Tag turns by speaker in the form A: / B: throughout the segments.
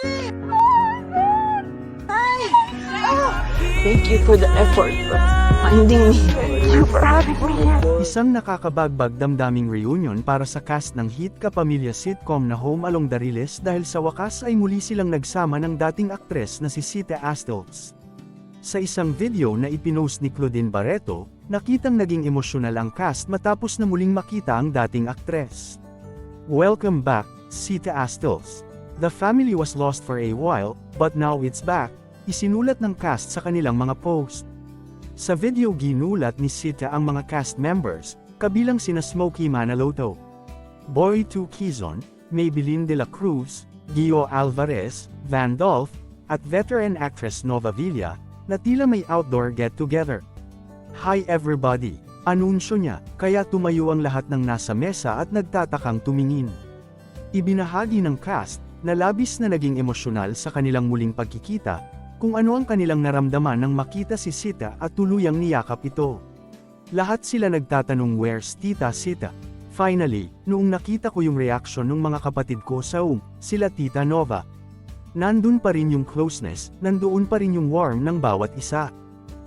A: Thank you for the effort for finding me. Thank you for having me here.
B: Isang nakakabagbag damdaming reunion para sa cast ng hit kapamilya sitcom na Home Along the Riles dahil sa wakas ay muli silang nagsama ng dating aktres na si Sita Astles. Sa isang video na ipinost ni Claudine Barreto, nakitang naging emosyonal ang cast matapos na muling makita ang dating aktres. Welcome back, Sita Astles. The family was lost for a while, but now it's back, isinulat ng cast sa kanilang mga post. Sa video ginulat ni Sita ang mga cast members, kabilang sina Smokey Manaloto, Boy 2 Quezon, Maybelline de la Cruz, Gio Alvarez, Van Dolph, at veteran actress Nova Villa, na tila may outdoor get-together. Hi everybody! Anunsyo niya, kaya tumayo ang lahat ng nasa mesa at nagtatakang tumingin. Ibinahagi ng cast, na labis na naging emosyonal sa kanilang muling pagkikita, kung ano ang kanilang naramdaman nang makita si Sita at tuluyang niyakap ito. Lahat sila nagtatanong where's Tita Sita? Finally, noong nakita ko yung reaksyon ng mga kapatid ko sa um, sila Tita Nova. Nandun pa rin yung closeness, nandoon pa rin yung warm ng bawat isa.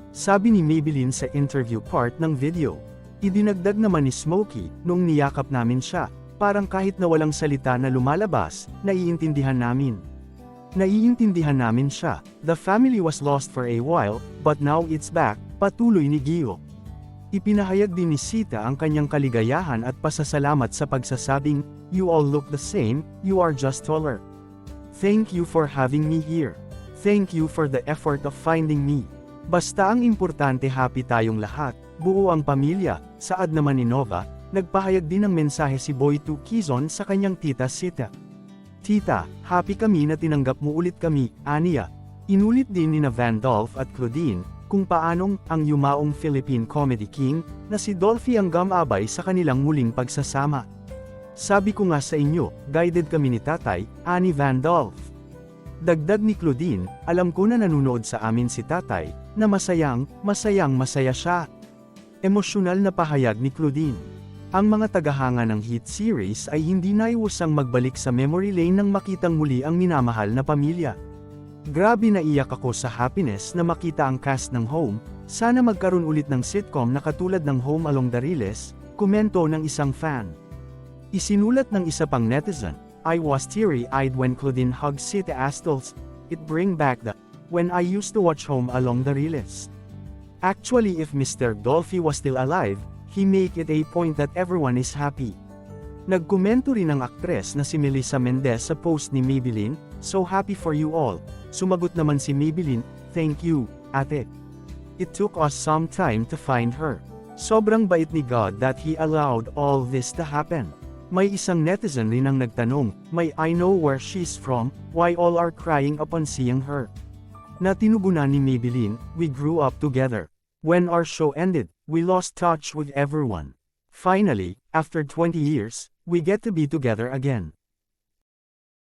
B: Sabi ni Maybelline sa interview part ng video. Idinagdag naman ni Smokey, noong niyakap namin siya, parang kahit na walang salita na lumalabas, naiintindihan namin. Naiintindihan namin siya, the family was lost for a while, but now it's back, patuloy ni Gio. Ipinahayag din ni Sita ang kanyang kaligayahan at pasasalamat sa pagsasabing, You all look the same, you are just taller. Thank you for having me here. Thank you for the effort of finding me. Basta ang importante happy tayong lahat, buo ang pamilya, saad naman ni Nova, nagpahayag din ng mensahe si Boy 2 Quezon sa kanyang tita Sita. Tita, happy kami na tinanggap mo ulit kami, Ania. Inulit din ni na Van Dolph at Claudine, kung paanong ang yumaong Philippine Comedy King, na si Dolphy ang gamabay sa kanilang muling pagsasama. Sabi ko nga sa inyo, guided kami ni tatay, Ani Van Dolph. Dagdag ni Claudine, alam ko na nanunood sa amin si tatay, na masayang, masayang masaya siya. Emosyonal na pahayag ni Claudine. Ang mga tagahanga ng hit series ay hindi naiwasang magbalik sa memory lane nang makitang muli ang minamahal na pamilya. Grabe na iyak ako sa happiness na makita ang cast ng Home, sana magkaroon ulit ng sitcom na katulad ng Home Along the Riles, komento ng isang fan. Isinulat ng isa pang netizen, I was teary-eyed when Claudine hugged Sita Astles, it bring back the, when I used to watch Home Along the Riles. Actually if Mr. Dolphy was still alive, he make it a point that everyone is happy. Nagkomento rin ang aktres na si Melissa Mendez sa post ni Maybelline, so happy for you all. Sumagot naman si Maybelline, thank you, ate. It took us some time to find her. Sobrang bait ni God that He allowed all this to happen. May isang netizen rin ang nagtanong, may I know where she's from, why all are crying upon seeing her. Na tinugunan ni Maybelline, we grew up together. When our show ended, we lost touch with everyone. Finally, after 20 years, we get to be together again.